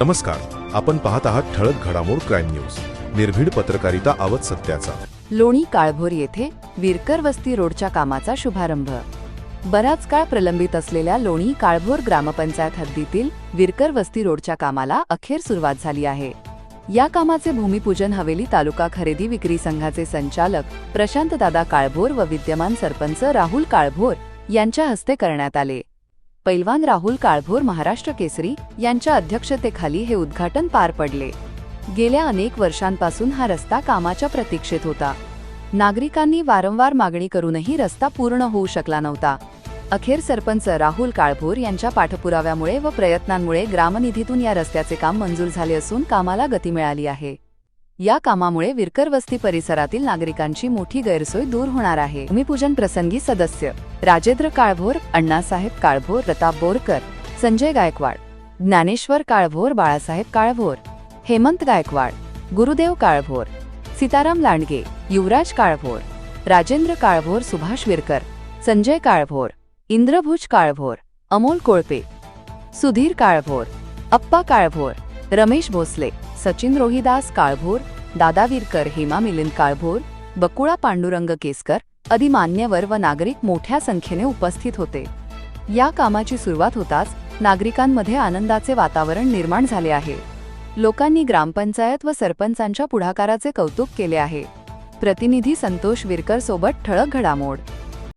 नमस्कार आपण पाहत आहात ठळक घडामोड क्राईम न्यूज. निर्भीड पत्रकारिता आवत सत्याचा. लोणी काळभोर येथे विरकर वस्ती रोडच्या कामाचा शुभारंभ. बराच काळ प्रलंबित असलेल्या लोणी काळभोर ग्रामपंचायत हद्दीतील विरकर वस्ती रोडच्या कामाला अखेर सुरुवात झाली आहे. या कामाचे भूमिपूजन हवेली तालुका खरेदी विक्री संघाचे संचालक प्रशांत दादा काळभोर व विद्यमान सरपंच राहुल काळभोर यांच्या हस्ते करण्यात आले. पैलवान राहुल काळभोर महाराष्ट्र केसरी यांच्या अध्यक्षतेखाली हे उद्घाटन पार पडले. गेल्या अनेक वर्षांपासून हा रस्ता कामाच्या प्रतीक्षेत होता. नागरिकांनी वारंवार मागणी करूनही रस्ता पूर्ण होऊ शकला नव्हता. अखेर सरपंच राहुल काळभोर यांच्या पाठपुराव्यामुळे व प्रयत्नांमुळे ग्रामनिधीतून या रस्त्याचे काम मंजूर झाले असून कामाला गती मिळाली आहे. या कामामुळे विरकर वस्ती परिसरातील नागरिकांची मोठी गैरसोय दूर होणार आहे. भूमिपूजन प्रसंगी सदस्य राजेंद्र काळभोर अण्णासाहेब काळभोर प्रताप बोरकर संजय गायकवाड ज्ञानेश्वर काळभोर बाळासाहेब काळभोर हेमंत गायकवाड गुरुदेव काळभोर सीताराम लांडगे युवराज काळभोर राजेंद्र काळभोर सुभाष विरकर संजय काळभोर इंद्रभुज काळभोर अमोल कोळपे सुधीर काळभोर अप्पा काळभोर रमेश भोसले सचिन रोहिदास काळभोर दादा विरकर हेमा मिलिंद काळभोर बकुळा पांडुरंग केसकर आदी मान्यवर व नागरिक मोठ्या संख्येने उपस्थित होते. या कामाची सुरुवात होताच नागरिकांमध्ये आनंदाचे वातावरण निर्माण झाले आहे. लोकांनी ग्रामपंचायत व सरपंचांच्या पुढाकाराचे कौतुक केले आहे. प्रतिनिधी संतोष विरकर सोबत ठळक घडामोड